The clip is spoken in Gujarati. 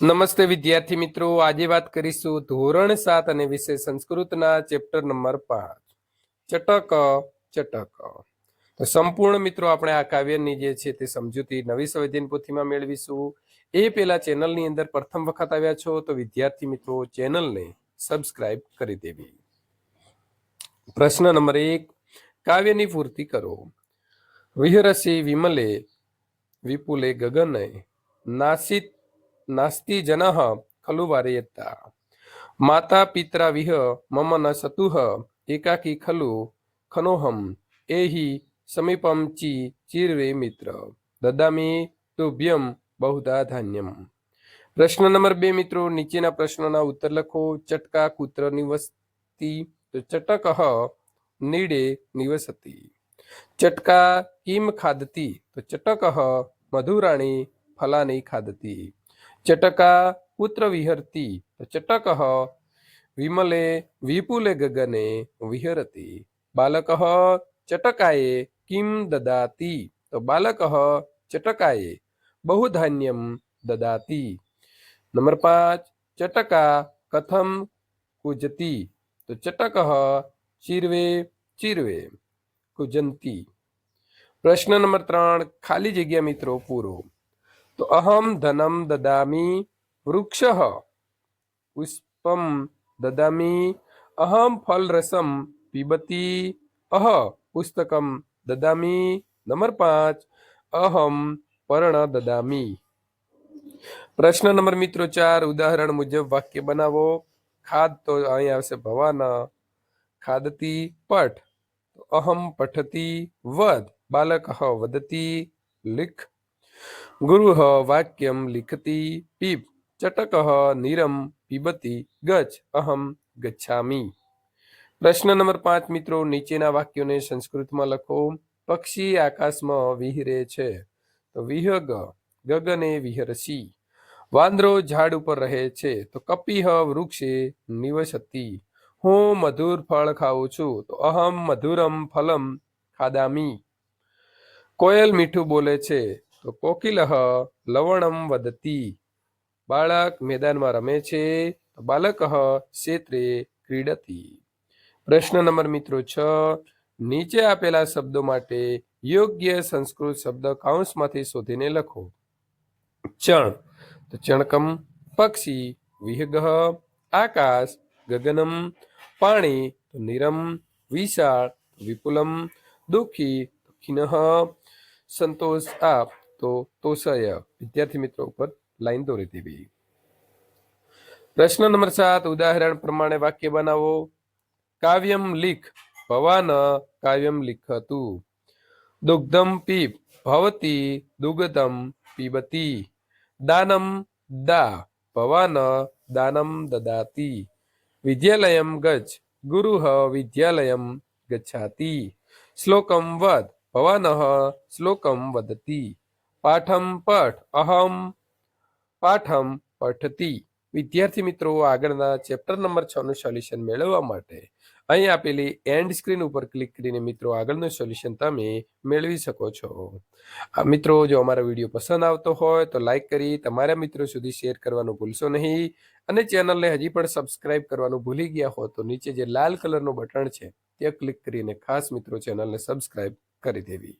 નમસ્તે વિદ્યાર્થી મિત્રો. આજે વાત કરીશું ધોરણ સાત અને વિષય સંસ્કૃતના ચેપ્ટર નંબર પાંચ. ચટક ચટક. તો સંપૂર્ણ મિત્રો આપણે આ કાવ્યની જે છે તે સમજૂતી નવી સંવેદન પોથીમાં મેળવીશું. એ પેલા ચેનલની અંદર પ્રથમ વખત આવ્યા છો તો વિદ્યાર્થી મિત્રો ચેનલને સબસ્ક્રાઇબ કરી દેવી. પ્રશ્ન નંબર એક. કાવ્યની પૂર્તિ કરો. વિહરસી વિમલે, વિપુલે ગગને, નાસિત નાસ્તિ જનઃ ખલુ વારયતા માતા પિત્રા વિહ મમ ન સતુહ એકાકી ખલુ ખનોહમ એહી સમીપમ ચી ચીરવે મિત્ર દદામી તુભ્યમ બહુધા ધાન્યમ પ્રશ્ન નંબર બે મિત્રો નીચેના પ્રશ્નોના ઉત્તર લખો ચટકા કૂત્ર નિવસતી તો ચટક નીડે નિવસતી ચટકા કિમ ખાદતી તો ચટક મધુરાણી ફલાની ખાદતી ચટકા પુત્ર વિહરતી તો ચટક વિમલે વિપુલે ગગને વિહરતી બાલક ચટકાએ કિમ દદાતી તો બાલક ચટકાએ બહુ ધાન્યમ દદાતી નંબર પાંચ ચટકા કથમ કુજતી તો ચટક ચીરવે ચીરવે કુજંતી પ્રશ્ન નંબર ત્રણ ખાલી જગ્યા મિત્રો પૂરો તો અહમ ધનમ દદામી વૃક્ષ પુષ્પમ દદામી અહમ ફલરસમ પીબતી અહ પુસ્તકમ દદામી નંબર પાંચ અહમ પર્ણ દદામી પ્રશ્ન નંબર મિત્રો ચાર ઉદાહરણ મુજબ વાક્ય બનાવો ખાદ તો અહીં આવશે ભવાના ખાદતી પઠ તો અહમ પઠતી વદ બાલક વદતી લિખ ગુરુ વાક્યમ લિખતી પીપ ચટક નીરમ પીબતી ગચ અહમ ગચ્છામી. પ્રશ્ન નંબર પાંચ મિત્રો, નીચેના વાક્યોને સંસ્કૃતમાં લખો. પક્ષી આકાશમાં વિહરે છે. તો વિહગ, ગગને વિહરસી. વાંદરો ઝાડ ઉપર રહે છે. તો કપિહ વૃક્ષે નિવસતી. હું મધુર ફળ ખાઉં છું. તો અહમ મધુરમ ફલમ ખાદામી. કોયલ મીઠું બોલે છે. તો કોકિલહ લવણમ વદતી. બાળક મેદાનમાં રમે છે, તો બાલક ક્ષેત્રે ક્રીડતી. પ્રશ્ન નંબર મિત્રો છ, નીચે આપેલા શબ્દો માટે યોગ્ય સંસ્કૃત શબ્દ કાઉન્સમાંથી શોધીને લખો. ચણ, તો ચણકમ, પક્ષી વિહગહ આકાશ, ગગનમ, પાણી, તો નિરમ, વિશાળ, વિપુલમ, દુઃખી ખિનહ સંતોષ, આપ. તો તોષય વિદ્યાર્થી મિત્રો ઉપર લાઈન દોરી દેવી પ્રશ્ન નંબર સાત ઉદાહરણ પ્રમાણે વાક્ય બનાવો કાવ્યમ લીખ ભવાન કાવ્યમ લિખતું દુગ્ધમ પીપ ભવતી દુગ્ધમ પીબતી દાનમ દા ભવાન દાનમ દદાતી વિદ્યાલયમ ગચ્છ ગુરુ વિદ્યાલયમ ગચ્છાતી શ્લોકમ વદ ભવાન શ્લોકમ વદતી પાઠમ પઠ, અહમ પાઠમ પઠતી. વિદ્યાર્થી મિત્રો, આગળના ચેપ્ટર નંબર છ નું સોલ્યુશન મેળવવા માટે અહીં આપેલી એન્ડ સ્ક્રીન ઉપર ક્લિક કરીને મિત્રો, આગળનું સોલ્યુશન તમે મેળવી શકો છો. આ મિત્રો, જો અમારો વીડિયો પસંદ આવતો હોય તો લાઈક કરી તમારા મિત્રો સુધી શેર કરવાનું ભૂલશો નહીં અને ચેનલને હજી પણ સબસ્ક્રાઇબ કરવાનું ભૂલી ગયા હો તો નીચે જે લાલ કલરનું બટન છે તે ક્લિક કરીને ખાસ મિત્રો ચેનલને સબસ્ક્રાઇબ કરી દેવી.